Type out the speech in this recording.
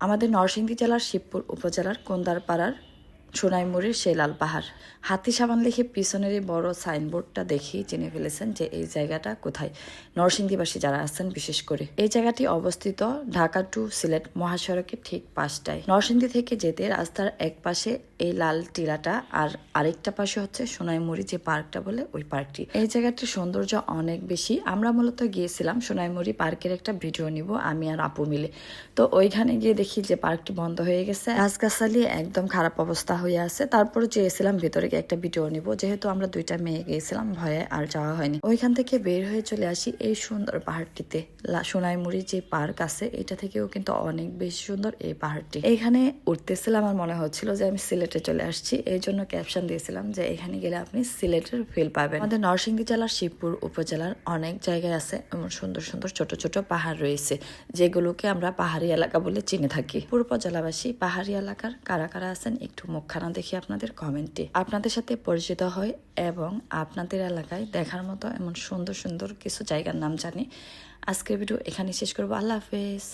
আমাদের নরসিংদী জেলার শিবপুর উপজেলার কোন্দারপাড়ার সোনাইমুড়ির সেই লাল পাহাড়। হাতি সাবান লিখে পিছনের এই বড় সাইনবোর্ডটা দেখেই চিনে ফেলেছেন যে এই জায়গাটা কোথায়। নরসিংদীবাসী যারা আছেন, বিশেষ করে। এই জায়গাটি অবস্থিত ঢাকা টু সিলেট মহাসড়কের ঠিক পাশটায়। নরসিংদী থেকে যেতে রাস্তার এক পাশে এই লাল টিলাটা আর আরেকটা পাশে হচ্ছে সোনাইমুড়ি যে পার্কটা বলে ওই পার্কটি। এই জায়গাটির সৌন্দর্য অনেক বেশি। আমরা মূলত গিয়েছিলাম সোনাইমুড়ি পার্কের একটা ভিডিও নিব, আমি আর আপু মিলে। তো ওইখানে গিয়ে দেখি যে পার্কটি বন্ধ হয়ে গেছে। গাছগাছালি, একদম খারাপ অবস্থা হয়ে আছে। তারপরে চেয়েছিলাম ভিতরে গিয়ে একটা ভিডিও নিব। যেহেতু আমরা দুইটা মেয়ে গিয়েছিলাম, ভয়ে আর যাওয়া হয়নি। ওইখান থেকে বের হয়ে চলে আসি এই সুন্দর পাহাড়টিতে। সোনাইমুড়ি যে পার্ক আছে, এটা থেকেও কিন্তু অনেক বেশি সুন্দর এই পাহাড়টি। এখানে উঠতেছিলাম আমার মনে হচ্ছিল যে আমি সিলেটে চলে আসছি। এই জন্য ক্যাপশন দিয়েছিলাম যে এখানে গেলে আপনি সিলেটের ফিল পাবেন। আমাদের নরসিংদী জেলার শিবপুর উপজেলার অনেক জায়গায় আছে এমন সুন্দর সুন্দর ছোট ছোট পাহাড় রয়েছে, যেগুলোকে আমরা পাহাড়ি এলাকা বলে চিনে থাকি। পূর্ব জেলাবাসী পাহাড়ি এলাকার কারা কারা আছেন একটু মুখখানা দেখি আপনাদের কমেন্টে আপনাদের সাথে পরিচিত হয় এবং আপনাদের এলাকায় দেখার মতো এমন সুন্দর সুন্দর কিছু জায়গার নাম জানি। আজকের ভিডিও এখানে শেষ করব। আল্লাহ হাফেজ।